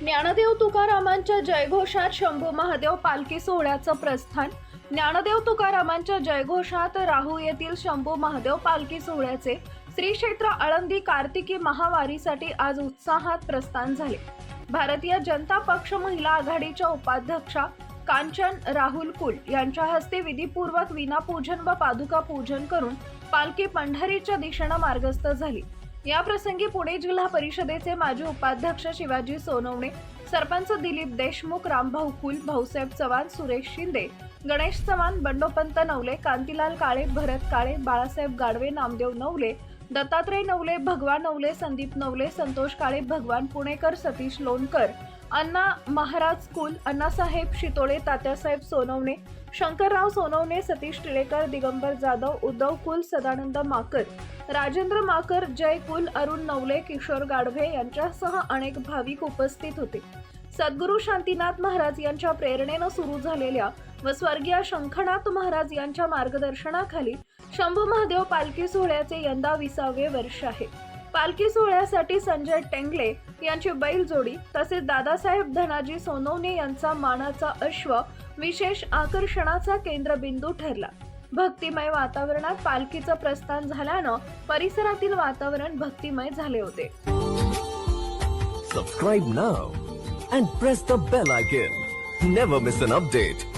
ज्ञानदेव तुकारामांच्या जयघोषात शंभू महादेव पालखी सोहळ्याचं प्रस्थान. ज्ञानदेव तुकारामांच्या जयघोषात राहू येथील शंभू महादेव पालखी सोहळ्याचे श्री क्षेत्र आळंदी कार्तिकी महावारीसाठी आज उत्साहात प्रस्थान झाले. भारतीय जनता पक्ष महिला आघाडीच्या उपाध्यक्षा कांचन राहुल कुल यांच्या हस्ते विधीपूर्वक विनापूजन व पादुका पूजन करून पालखी पंढरीच्या दिशेनं मार्गस्थ झाली. या प्रसंगी पुणे जिल्हा परिषदेचे माजी उपाध्यक्ष शिवाजी सोनवणे सरपंच दिलीप देशमुख रामभाऊ कुल भाऊसाहेब चव्हाण सुरेश शिंदे गणेश चव्हाण बंडोपंत नवले कांतीलाल काळे भरत काळे बाळासाहेब गाडवे नामदेव नवले दत्तात्रय नवले भगवान नवले संदीप नवले संतोष काळे भगवान पुणेकर सतीश लोणकर अण्णा महाराज कुल अण्णासाहेब शितोळे तात्यासाहेब सोनवणे शंकरराव सोनवणे सतीश टिळेकर दिगंबर जाधव उद्धव कुल सदानंद माकर राजेंद्र माकर जय कुल अरुण नवले किशोर गाढवे यांच्यासह अनेक भाविक उपस्थित होते. सद्गुरू शांतीनाथ महाराज यांच्या प्रेरणेनं सुरू झालेल्या व स्वर्गीय शंखनाथ महाराज यांच्या मार्गदर्शनाखाली शंभू महादेव पालखी सोहळ्याचे यंदा विसावे वर्ष आहे. पालखी सोहळ्यासाठी संजय टेंगले यांची बैलजोडी तसेच दादासाहेब धनाजी सोनवणे यांचा मानाचा अश्व विशेष आकर्षणाचा केंद्रबिंदू ठरला. भक्तिमय वातावरणात पालखीचं प्रस्थान झाल्यानं परिसरातील वातावरण भक्तिमय झाले होते. Subscribe now and press the bell icon never miss an update